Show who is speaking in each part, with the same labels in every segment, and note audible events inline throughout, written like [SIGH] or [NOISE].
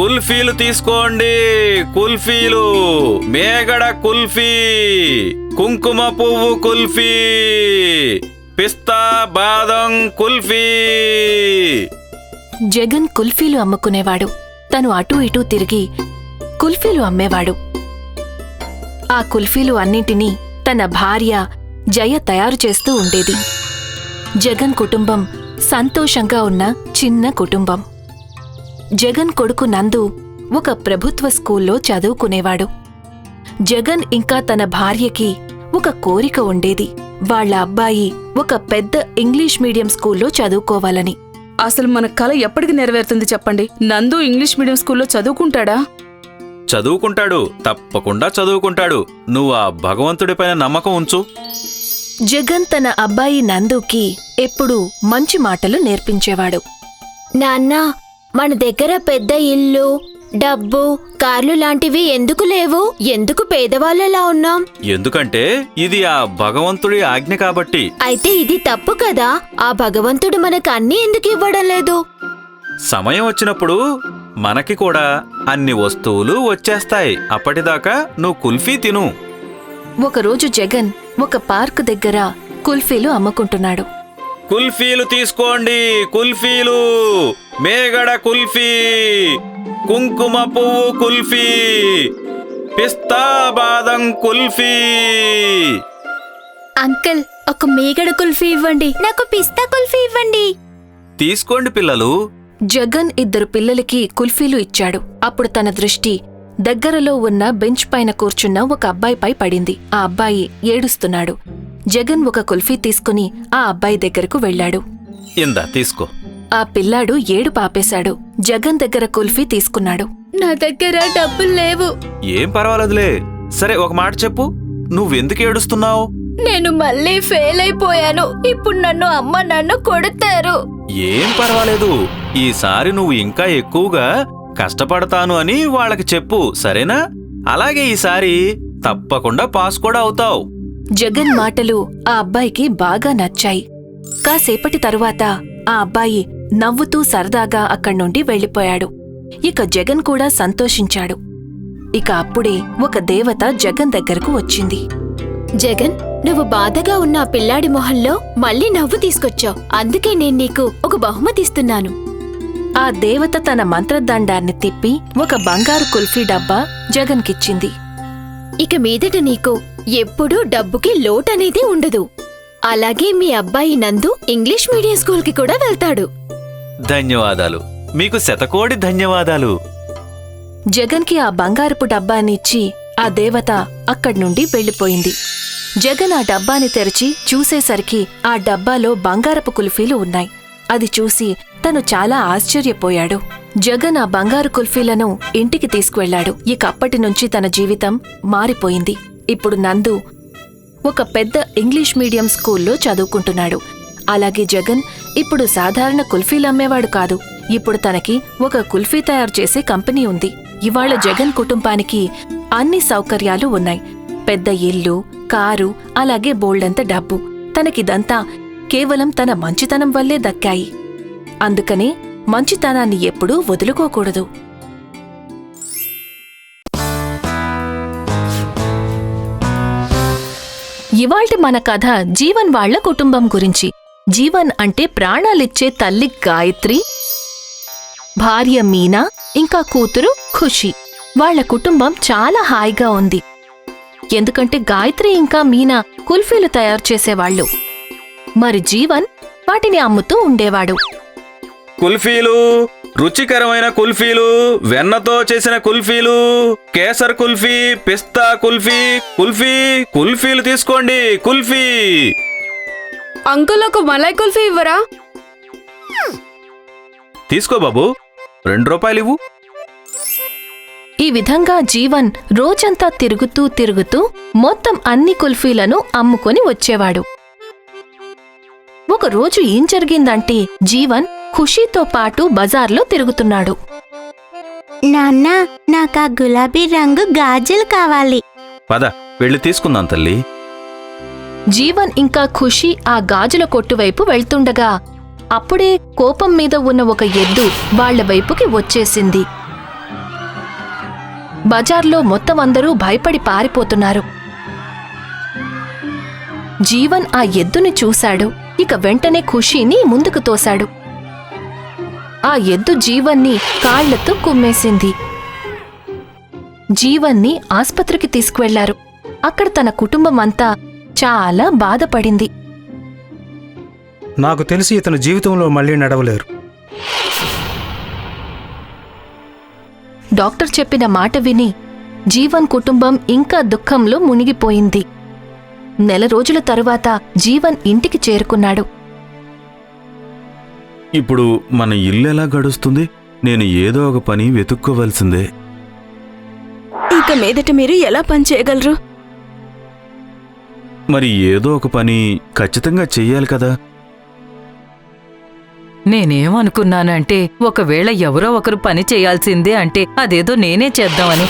Speaker 1: కుల్ఫీలు తీసుకోండి. కుల్ఫీలు. మేగడ కుల్ఫీ. కుంకుమ పువ్వు కుల్ఫీ. పిస్తా బాదం కుల్ఫీ.
Speaker 2: జగన్ కుల్ఫీలు అమ్ముకునేవాడు. తను అటూ ఇటూ తిరిగి కుల్ఫీలు అమ్మేవాడు. ఆ కుల్ఫీలు అన్నింటినీ తన భార్య జయ తయారు చేస్తూ ఉండేది. జగన్ కుటుంబం సంతోషంగా ఉన్న చిన్న కుటుంబం. జగన్ కొడుకు నందు ఒక ప్రభుత్వ స్కూల్లో చదువుకునేవాడు. జగన్ ఇంకా తన భార్యకి ఒక కోరిక ఉండేది. వాళ్ళ అబ్బాయి ఒక పెద్ద ఇంగ్లీష్ మీడియం స్కూల్లో చదువుకోవాలని.
Speaker 3: అసలు మన కళ ఎప్పటికి నెరవేరుతుంది చెప్పండి? నందు ఇంగ్లీష్ మీడియం స్కూల్లో చదువుకుంటాడా?
Speaker 1: చదువుకుంటాడు. తప్పకుండా చదువుకుంటాడు. నువ్వు ఆ భగవంతుడిపైన నమ్మకం ఉంచు.
Speaker 2: జగన్ తన అబ్బాయి నందుకి ఎప్పుడూ మంచి మాటలు నేర్పించేవాడు.
Speaker 4: నాన్న మన దగ్గర పెద్ద ఇల్లు డబ్బు కార్లు లాంటివి ఎందుకు లేవు? ఎందుకు పేదవాళ్ళలా ఉన్నాం?
Speaker 1: ఎందుకంటే ఇది ఆ భగవంతుడి ఆజ్ఞ కాబట్టి.
Speaker 4: అయితే ఇది తప్పు కదా? ఆ భగవంతుడు మనకు అన్ని ఎందుకు ఇవ్వడం లేదు?
Speaker 1: సమయం వచ్చినప్పుడు మనకి కూడా అన్ని వస్తువులు వచ్చేస్తాయి. అప్పటిదాకా నువ్వు కుల్ఫీ తిను.
Speaker 2: ఒకరోజు జగన్ ఒక పార్క్ దగ్గర కుల్ఫీలు అమ్ముకుంటున్నాడు.
Speaker 1: కుల్ఫీలు తీసుకోండి కుల్ఫీలు. మేగడ కుల్ఫీ కుంకుమ పువ్వు కుల్ఫీ పిస్తా బాదం కుల్ఫీ.
Speaker 4: అంకుల్ ఒక మేగడ కుల్ఫీ ఇవ్వండి. నాకు పిస్తా కుల్ఫీ ఇవ్వండి.
Speaker 1: తీసుకోండి పిల్లలు.
Speaker 2: జగన్ ఇద్దరు పిల్లలకి కుల్ఫీలు ఇచ్చాడు. అప్పుడు తన దృష్టి దగ్గరలో ఉన్న బెంచ్ పైన కూర్చున్న ఒక అబ్బాయిపై పడింది. ఆ అబ్బాయి ఏడుస్తున్నాడు. జగన్ ఒక కుల్ఫీ తీసుకుని ఆ అబ్బాయి దగ్గరకు వెళ్ళాడు.
Speaker 1: ఇందా తీసుకో.
Speaker 2: ఆ పిల్లాడు ఏడు పాపేశాడు జగన్ దగ్గర కుల్ఫీ తీసుకున్నాడు.
Speaker 4: నా దగ్గర డబ్బులు లేవు.
Speaker 1: ఏం పర్వాలేదులే. సరే ఒక మాట చెప్పు. నువ్వెందుకు ఏడుస్తున్నావు?
Speaker 4: నేను మళ్ళీ ఫెయిల్ అయిపోయాను. ఇప్పుడు నన్ను అమ్మ నన్ను కొడతారు.
Speaker 1: ఏం పర్వాలేదు. ఈసారి నువ్వు ఇంకా ఎక్కువగా కష్టపడతాను అని వాళ్ళకి చెప్పు సరేనా? అలాగే ఈసారి తప్పకుండా పాస్ కూడా అవుతావు.
Speaker 2: జగన్ మాటలు ఆ అబ్బాయికి బాగా నచ్చాయి. కాసేపటి తరువాత ఆ అబ్బాయి నవ్వుతూ సరదాగా అక్కడ్నుండి వెళ్ళిపోయాడు. ఇక జగన్ కూడా సంతోషించాడు. ఇక అప్పుడే ఒక దేవత జగన్ దగ్గరకు వచ్చింది.
Speaker 4: జగన్ నువ్వు బాధగా ఉన్న ఆ పిల్లాడి మొహంలో మళ్ళీ నవ్వు తీసుకొచ్చావు. అందుకే నేను నీకు ఒక బహుమతి ఇస్తున్నాను
Speaker 2: ఆ దేవత తన మంత్రదండాన్ని తిప్పి ఒక బంగారు కుల్ఫీ డబ్బా జగన్కిచ్చింది.
Speaker 4: ఇక మీదట నీకు ఎప్పుడూ డబ్బుకి లోటనేది ఉండదు. అలాగే మీ అబ్బాయి నందు ఇంగ్లీష్ మీడియం స్కూల్కి కూడా వెళ్తాడు.
Speaker 1: ధన్యవాదాలు. మీకు శతకోడి ధన్యవాదాలు.
Speaker 2: జగన్కి ఆ బంగారపు డబ్బాని ఇచ్చి ఆ దేవత అక్కడ్నుండి వెళ్ళిపోయింది. జగన్ ఆ డబ్బాని తెరిచి చూసేసరికి ఆ డబ్బాలో బంగారపు కుల్ఫీలు ఉన్నాయి. అది చూసి తను చాలా ఆశ్చర్యపోయాడు. జగన్ ఆ బంగారు కుల్ఫీలను ఇంటికి తీసుకువెళ్ళాడు ఇక అప్పటి నుంచి తన జీవితం మారిపోయింది. ఇప్పుడు నందు ఒక పెద్ద ఇంగ్లీష్ మీడియం స్కూల్లో చదువుకుంటున్నాడు. అలాగే జగన్ ఇప్పుడు సాధారణ కుల్ఫీలు అమ్మేవాడు కాదు. ఇప్పుడు తనకి ఒక కుల్ఫీ తయారు చేసే కంపెనీ ఉంది. ఇవాళ జగన్ కుటుంబానికి అన్ని సౌకర్యాలు ఉన్నాయి. పెద్ద ఇల్లు కారు అలాగే బోల్డంత డబ్బు. తనకిదంతా కేవలం తన మంచితనం వల్లే దక్కాయి. అందుకనే మంచితనాన్ని ఎప్పుడూ వదులుకోకూడదు. ఇవాల్టి మన కథ జీవన్ వాళ్ళ కుటుంబం గురించి. జీవన్ అంటే ప్రాణాలిచ్చే తల్లి గాయత్రి భార్య మీనా ఇంకా కూతురు ఖుషి. వాళ్ళ కుటుంబం చాలా హాయిగా ఉంది. ఎందుకంటే గాయత్రి ఇంకా మీనా కుల్ఫీలు తయారు చేసేవాళ్ళు. మరి జీవన్ వాటిని అమ్ముతూ ఉండేవాడు.
Speaker 1: కుల్ఫీలు రుచికరమైన కుల్ఫీలు వెన్నతో చేసిన కుల్ఫీలు కేసర్ కుల్ఫీ పిస్తా కుల్ఫీ కుల్ఫీ కుల్ఫీలు తీసుకోండి కుల్ఫీ.
Speaker 3: అంకుల్ ఒక మలై కుల్ఫీ ఇవ్వరా?
Speaker 1: తీసుకో బాబు రెండు రూపాయలు ఇవ్వు.
Speaker 2: ఈ విధంగా జీవన్ రోజంతా తిరుగుతూ తిరుగుతూ మొత్తం అన్ని కుల్ఫీలను అమ్ముకొని వచ్చేవాడు. ఒక రోజు ఏం జరిగిందంటే జీవన్ ఖుషీతో పాటు బజార్లో తిరుగుతున్నాడు.
Speaker 5: నాన్న నాకు ఆ గులాబీ రంగు గాజులు కావాలి.
Speaker 1: పద వెళ్ళి తీసుకుందాం తల్లి.
Speaker 2: జీవన్ ఇంకా ఖుషి ఆ గాజుల కొట్టు వైపు వెళ్తుండగా అప్పుడే కోపం మీద ఉన్న ఒక ఎద్దు వాళ్ళ వైపుకి వచ్చేసింది. బజార్లో మొత్తం అందరూ భయపడి పారిపోతున్నారు. జీవన్ ఆ ఎద్దుని చూశాడు ఇక వెంటనే ఖుషీని ముందుకు తోశాడు. ఆ ఎద్దు జీవన్ని కాళ్ళతో కుమ్మేసింది. జీవన్ని ఆస్పత్రికి తీసుకువెళ్ళారు. అక్కడ తన కుటుంబం అంతా చాలా బాధపడింది.
Speaker 6: నాకు తెలిసి ఇతను జీవితంలో మళ్ళీ నడవలేరు.
Speaker 2: డాక్టర్ చెప్పిన మాట విని జీవన్ కుటుంబం ఇంకా దుఃఖంలో మునిగిపోయింది. నెల రోజుల తరువాత జీవన్ ఇంటికి చేరుకున్నాడు.
Speaker 1: ఇప్పుడు మన ఇల్లు ఎలా గడుస్తుంది? నేను ఏదో ఒక పని వెతుక్కోవలసిందే.
Speaker 3: ఇక మీదట మీరు ఎలా పని చేయగలరు?
Speaker 1: మరి ఏదో ఒక పని ఖచ్చితంగా చెయ్యాలి కదా?
Speaker 7: నేనేమనుకున్నానంటే ఒకవేళ ఎవరో ఒకరు పని చేయాల్సిందే అంటే అదేదో నేనే చేద్దామని.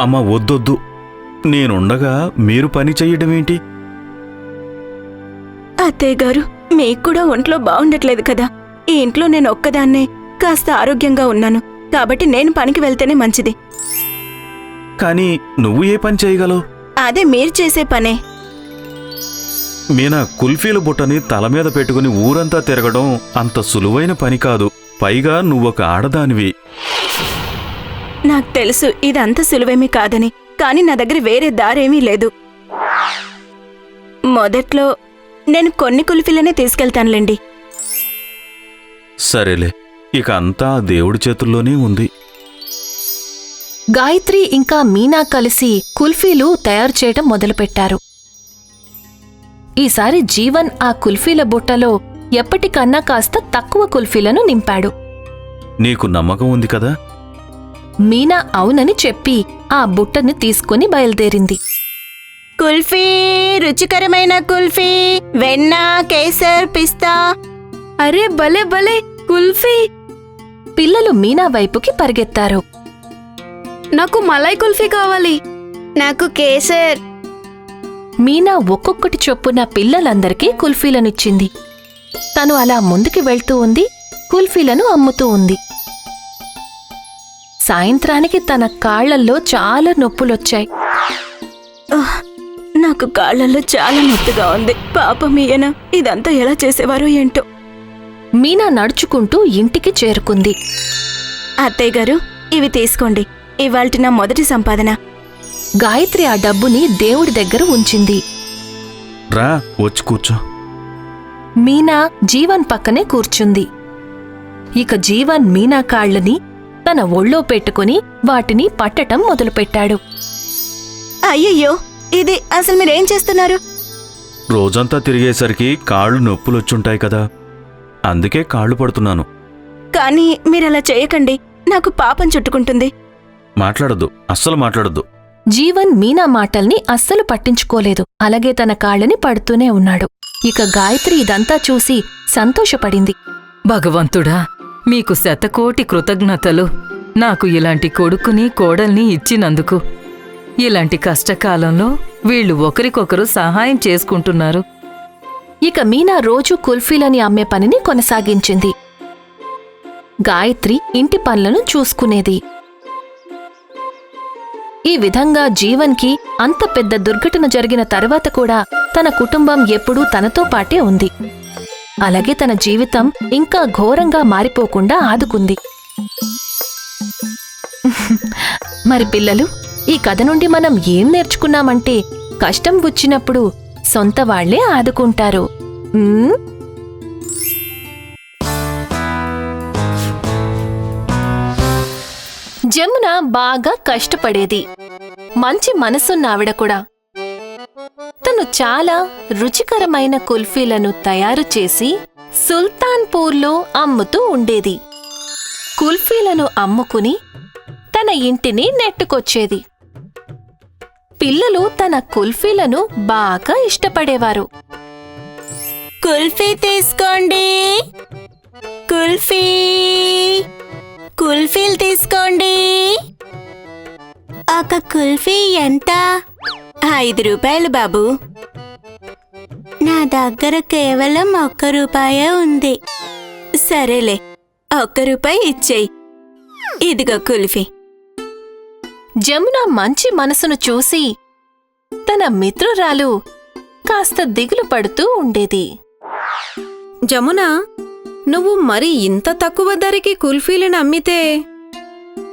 Speaker 1: అమ్మ వద్దొద్దు. నేనుండగా మీరు పని చెయ్యడమేంటి
Speaker 3: అత్తయ్య గారు మీకు కూడా ఒంట్లో బాగుండట్లేదు కదా. ఈ ఇంట్లో నేను ఒక్కదాన్నే కాస్త ఆరోగ్యంగా ఉన్నాను. కాబట్టి నేను పనికి వెళ్తేనే మంచిది.
Speaker 1: కానీ నువ్వు ఏ పని చేయగలవు?
Speaker 3: అదే మీరు చేసే పనే.
Speaker 1: మీనా కుల్ఫీల బుట్టని తల మీద పెట్టుకుని ఊరంతా తిరగడం అంత సులువైన పని కాదు. పైగా నువ్వొక ఆడదానివి.
Speaker 3: నాకు తెలుసు ఇదంత సులువేమీ కాదని. కానీ నా దగ్గర వేరే దారేమీ లేదు. మొదట్లో నేను కొన్ని కుల్ఫీలనే తీసుకెళ్తానులేండి.
Speaker 1: సరేలే ఇక అంతా దేవుడి చేతుల్లోనే ఉంది.
Speaker 2: గాయత్రి ఇంకా మీనా కలిసి కుల్ఫీలు తయారు చేయటం మొదలుపెట్టారు. ఈసారి జీవన్ ఆ కుల్ఫీల బుట్టలో ఎప్పటికన్నా కాస్త తక్కువ కుల్ఫీలను నింపాడు.
Speaker 1: నీకు నమ్మకం ఉంది కదా?
Speaker 2: మీనా అవునని చెప్పి ఆ బుట్టని తీసుకుని బయలుదేరింది.
Speaker 3: కుల్ఫీ రుచికరమైన కుల్ఫీ వెన్న కేసర్ పిస్తా. అరే భలే భలే కుల్ఫీ.
Speaker 2: పిల్లలు మీనా వైపుకి పరిగెత్తారు.
Speaker 3: నాకు మలై కుల్ఫీ కావాలి.
Speaker 4: నాకు కేసర్.
Speaker 2: మీనా ఒక్కొక్కటి చొప్పున పిల్లలందరికీ కుల్ఫీలనిచ్చింది. తను అలా ముందుకి వెళ్తూ ఉంది కుల్ఫీలను అమ్ముతూ ఉంది. సాయంత్రానికి తన కాళ్ళల్లో చాలా నొప్పులొచ్చాయి.
Speaker 3: నాకు కాళ్ళల్లో చాలా నొప్పిగా ఉంది. పాపం ఈయన ఇదంతా ఎలా చేసేవారో ఏంటో.
Speaker 2: మీనా నడుచుకుంటూ ఇంటికి చేరుకుంది.
Speaker 3: అత్తయ్య గారు ఇవి తీసుకోండి. ఇవాల్టి నా మొదటి సంపాదన.
Speaker 2: గాయత్రి ఆ డబ్బుని దేవుడి దగ్గర ఉంచింది.
Speaker 1: రా వచ్చి కూర్చో.
Speaker 2: మీనా జీవన్ పక్కనే కూర్చుంది. ఇక జీవన్ మీనా కాళ్ళని తన ఒళ్ళో పెట్టుకుని వాటిని పట్టటం మొదలుపెట్టాడు.
Speaker 3: అయ్యయ్యో ఇది అసలు మీరేం చేస్తున్నారు?
Speaker 1: రోజంతా తిరిగేసరికి కాళ్ళు నొప్పులొచ్చుంటాయి కదా. అందుకే కాళ్ళు పడుతున్నాను.
Speaker 3: కానీ మీరలా చేయకండి. నాకు పాపం చుట్టుకుంటుంది.
Speaker 1: మాట్లాడొద్దు. అస్సలు మాట్లాడొద్దు.
Speaker 2: జీవన్ మీనా మాటల్ని అస్సలు పట్టించుకోలేదు. అలాగే తన కాళ్ళని పడుతూనే ఉన్నాడు. ఇక గాయత్రి ఇదంతా చూసి సంతోషపడింది.
Speaker 7: భగవంతుడా మీకు శతకోటి కృతజ్ఞతలు. నాకు ఇలాంటి కొడుకుని కోడల్ని ఇచ్చినందుకు. ఇలాంటి కష్టకాలంలో వీళ్ళు ఒకరికొకరు సహాయం చేసుకుంటున్నారు.
Speaker 2: ఇక మీనా రోజు కుల్ఫీలని అమ్మే పనిని కొనసాగించింది. గాయత్రి ఇంటి పనులను చూసుకునేది. ఈ విధంగా జీవన్కి అంత పెద్ద దుర్ఘటన జరిగిన తర్వాత కూడా తన కుటుంబం ఎప్పుడూ తనతో పాటే ఉంది. అలాగే తన జీవితం ఇంకా ఘోరంగా మారిపోకుండా ఆదుకుంది. [LAUGHS] మరి పిల్లలు? ఈ కథ నుండి మనం ఏం నేర్చుకున్నామంటే కష్టం వచ్చినప్పుడు సొంత వాళ్ళే ఆదుకుంటారు. జమున బాగా కష్టపడేది. మంచి మనసున్న ఆవిడ కూడా. తను చాలా రుచికరమైన కుల్ఫీలను తయారు చేసి సుల్తాన్పూర్లో అమ్ముతూ ఉండేది. కుల్ఫీలను అమ్ముకుని తన ఇంటిని నెట్టుకొచ్చేది. పిల్లలు తన కుల్ఫీలను బాగా ఇష్టపడేవారు.
Speaker 3: కుల్ఫీ తీసుకోండి. కుల్ఫీ. కుల్ఫీలు తీసుకోండి.
Speaker 5: ఒక కుల్ఫీ ఎంత?
Speaker 3: ఐదు రూపాయలు బాబు.
Speaker 5: నా దగ్గర కేవలం ఒక్క రూపాయే ఉంది.
Speaker 3: సరేలే ఒక్క రూపాయి ఇచ్చేయి. ఇదిగో కుల్ఫీ.
Speaker 2: జమున మంచి మనసును చూసి తన మిత్రురాలు కాస్త దిగులు పడుతూ ఉండేది.
Speaker 8: జమున నువ్వు మరి ఇంత తక్కువ ధరకి కుల్ఫీలను అమ్మితే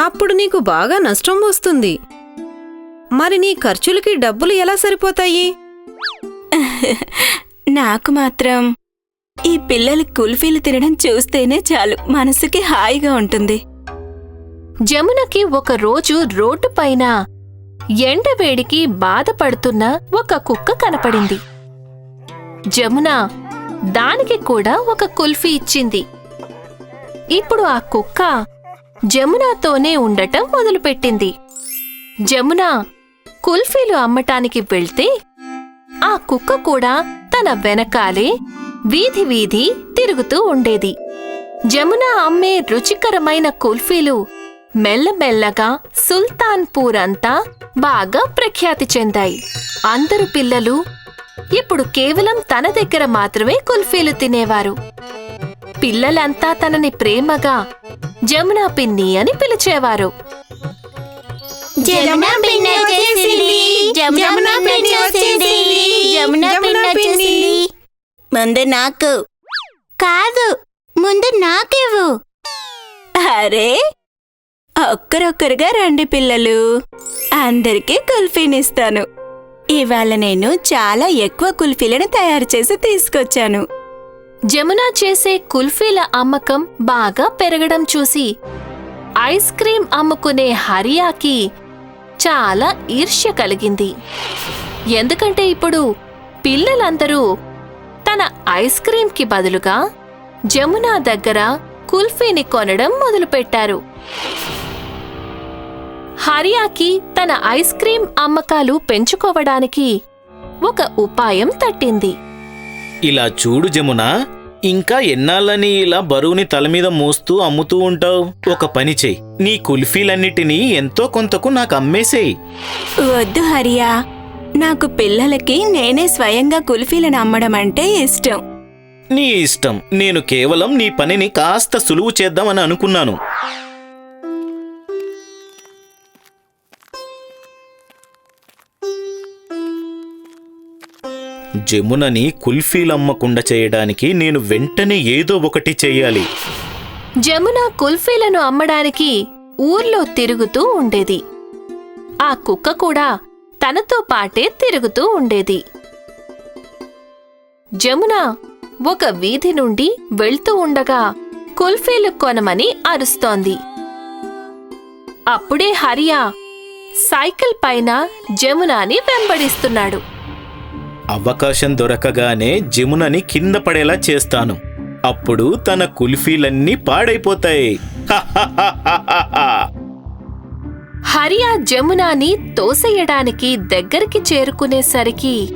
Speaker 8: అప్పుడు నీకు బాగా నష్టం వస్తుంది. మరి నీ ఖర్చులకి డబ్బులు ఎలా సరిపోతాయి? [LAUGHS]
Speaker 3: నాకు మాత్రం ఈ పిల్లలు కుల్ఫీలు తినడం చూస్తేనే చాలు మనసుకి హాయిగా ఉంటుంది.
Speaker 2: జమునకి ఒక రోజు రోడ్డుపైన ఎండవేడికి బాధపడుతున్న ఒక కుక్క కనపడింది. జమున దానికి కూడా ఒక కుల్ఫీ ఇచ్చింది. ఇప్పుడు ఆ కుక్క జమునాతోనే ఉండటం మొదలుపెట్టింది. జమున కుల్ఫీలు అమ్మటానికి వెళ్తే ఆ కుక్క కూడా తన వెనకాలే వీధి వీధి తిరుగుతూ ఉండేది. జమున అమ్మే రుచికరమైన కుల్ఫీలు మెల్లమెల్లగా సుల్తాన్పూర్ అంతా బాగా ప్రఖ్యాతి చెందాయి. అందరు పిల్లలు ఇప్పుడు కేవలం తన దగ్గర మాత్రమే కుల్ఫీలు తినేవారు. పిల్లలంతా తనని ప్రేమగా జమునా పిన్ని అని పిలిచేవారు.
Speaker 5: జమున పిన్ని వచ్చేసింది. జమున పిన్ని వచ్చేసింది. జమున పిన్ని వచ్చేసింది. ముందు నాకు. కాదు ముందు నాకివ్వు.
Speaker 3: అరే ఒక్కరొక్కరుగా రండి పిల్లలు. అందరికీ కుల్ఫీనిస్తాను ఇవాళ నేను చాలా ఎక్కువ కుల్ఫీలను తయారు చేసి తీసుకొచ్చాను.
Speaker 2: జమున చేసే కుల్ఫీల అమ్మకం బాగా పెరగడం చూసి ఐస్ క్రీం అమ్ముకునే హరియాకి చాలా ఈర్ష్య కలిగింది. ఎందుకంటే ఇప్పుడు పిల్లలందరూ తన ఐస్ క్రీంకి బదులుగా జమునా దగ్గర కుల్ఫీని కొనడం మొదలుపెట్టారు. హరియాకి తన ఐస్ క్రీం అమ్మకాలు పెంచుకోవడానికి ఒక ఉపాయం తట్టింది.
Speaker 9: ఇలా చూడు జమున ఇంకా ఎన్నాళ్ళని ఇలా బరువుని తల మీద మోస్తూ అమ్ముతూ ఉంటావు? ఒక పని చెయ్యి నీ కుల్ఫీలన్నిటినీ ఎంతో కొంతకు నాకు అమ్మేసేయి.
Speaker 3: వద్దు హరియా నాకు పిల్లలకి నేనే స్వయంగా కుల్ఫీలను అమ్మడం అంటే ఇష్టం.
Speaker 9: నీ ఇష్టం నేను కేవలం నీ పనిని కాస్త సులువు చేద్దామని అనుకున్నాను. జమునని కుల్ఫీలమ్మకుండా చేయడానికి నేను వెంటనే ఏదో ఒకటి చేయాలి.
Speaker 2: జమున కుల్ఫీలను అమ్మడానికి ఊర్లో తిరుగుతూ ఉండేది. ఆ కుక్క కూడా తనతో పాటే తిరుగుతూ ఉండేది. జమున ఒక వీధి నుండి వెళ్తూ ఉండగా కుల్ఫీలు కొనమని అరుస్తోంది. అప్పుడే హరియా సైకిల్ పైన జమునాని వెంబడిస్తున్నాడు.
Speaker 9: అవకాశం దొరకగానే జమునని కింద పడేలా చేస్తాను. అప్పుడు తన కుల్ఫీలన్నీ పాడైపోతాయి. హరి
Speaker 2: ఆ జమునాని తోసేయడానికి దగ్గరికి చేరుకునేసరికి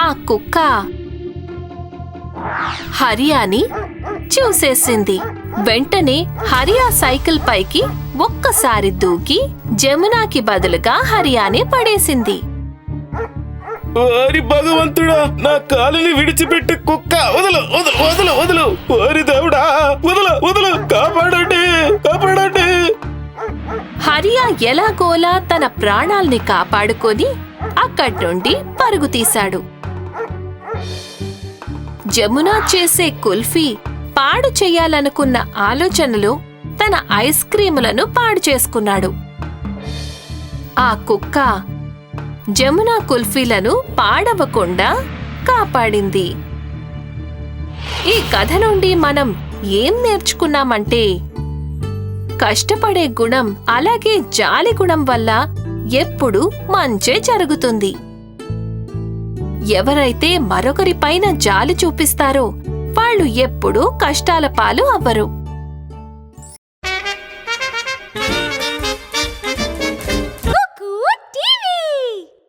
Speaker 2: ఆ కుక్క హరియాని చూసేసింది. వెంటనే హరియా సైకిల్ పైకి ఒక్కసారి దూకి జమునాకి బదులుగా హరియానే పడేసింది.
Speaker 9: వారి భగవంతుడా నా కాలుని విడిచిపెట్టి కుక్క. వదలు వదలు వదలు వదలు. వారి దేవుడా వదలు వదలు. కాపాడండి కాపాడండి.
Speaker 2: హరియా ఎలాగోలా తన ప్రాణాల్ని కాపాడుకొని అక్కడి నుండి పరుగు తీశాడు. జమున చేసే కుల్ఫీ పాడు చేయాలనుకున్న ఆలోచనలో తన ఐస్ క్రీములను పాడు చేసుకున్నాడు. ఆ కుక్క జమునా కుల్ఫీలను పాడవకుండా కాపాడింది. ఈ కథ నుండి మనం ఏం నేర్చుకున్నామంటే కష్టపడే గుణం అలాగే జాలి గుణం వల్ల ఎప్పుడు మంచే జరుగుతుంది. ఎవరైతే మరొకరిపైన జాలి చూపిస్తారో వాళ్ళు ఎప్పుడూ కష్టాల పాలు అవ్వరు.